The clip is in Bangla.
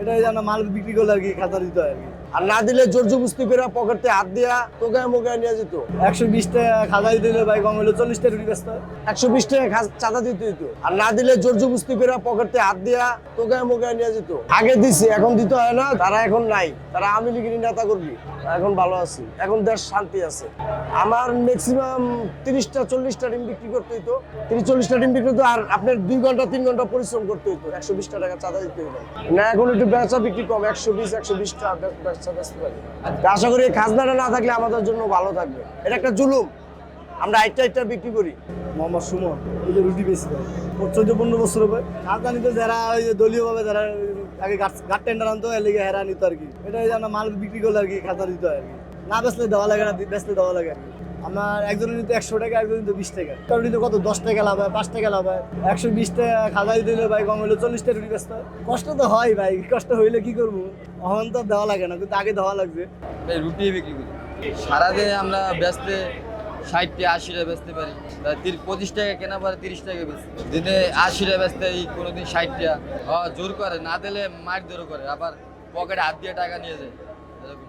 এটা যেন মাল বিক্রি করলে আর কি খাতা দিতে হয় আর কি। আর না দিলে জোর জবুস্তি করে পকেটে হাত দিয়া তোকে মোকে নিয়ে যেত। একশো বিশ টাকা খাতা দিতে হলে ভাই কম হলে চল্লিশ টাকা রুটি ব্যস্ত। একশো বিশ টাকা চাঁদা দিতে হইতো। আর না দিলে জোর জবুস্তি করে পকেটে হাত দিয়া তোকে মোকে নিয়ে যেত। আগে দিছি এখন দিতে হয় না তারা এখন নাই। তারা আমি লিগির নেতা করবি এখন ভালো আছি। এখন দেশ শান্তি আছে। আমার ম্যাক্সিমাম তিরিশটা, চল্লিশটা ডিম বিক্রি করতে হইতো। তিরিশ, চল্লিশটা ডিম বিক্রি হতো আর আপনার দুই ঘণ্টা, তিন ঘণ্টা পরিশ্রম করতে হইতো। একশো বিশটা টাকা চাঁদা দিতে হইতো। না, এখন একটু বেচা বিক্রি কম, একশো বিশ, একশো বিশটা ব্যবসা বেচতে পারি। আশা করি খাজনাটা না থাকলে আমাদের জন্য ভালো থাকবে। এটা একটা জুলুম। আমরা আইটা আইটা বিক্রি করি। মোহাম্মদ সুমন ওই যে রুটি বেশি দেয় চোদ্দ পনেরো বছর হবে। খাতা নিতে যারা ওই যে দলীয় ভাবে যারা আগে গাট টেন্ডার আনতো এর লিগে হেরা নিত আর কি। এটা আমরা মাল বিক্রি করলে আর কি খাতা দিতে আর কি। না বেচলে দেওয়া লাগে না বেচলে দেওয়া লাগে আর কি। আমার একজনের নিতে একশো টাকা একজনের নিতে বিশ টাকা। কারণ নিতে কত? দশ টাকা লাভ হয় পাঁচ টাকা লাভ হয়। একশো বিশ টাকা খাতা দিতে হলে ভাই কম হলে চল্লিশ টাকা রুটি হয়। কষ্ট তো হয় ভাই কষ্ট হইলে কি করব? এখন তো দেওয়া লাগে না কিন্তু আগে দেওয়া লাগবে রুটি বিক্রি করি। সারাদিনে আমরা ব্যস্তে ষাটটা, আশিটা বেচতে পারি। পঁচিশ টাকা কেনা পরে তিরিশ টাকা বেচি। দিনে আশিটা বেচতে এই কোনোদিন ষাট টাকা জোর করে, না দিলে মার জোর করে, আবার পকেটে হাত দিয়ে টাকা নিয়ে যায়, এরকম।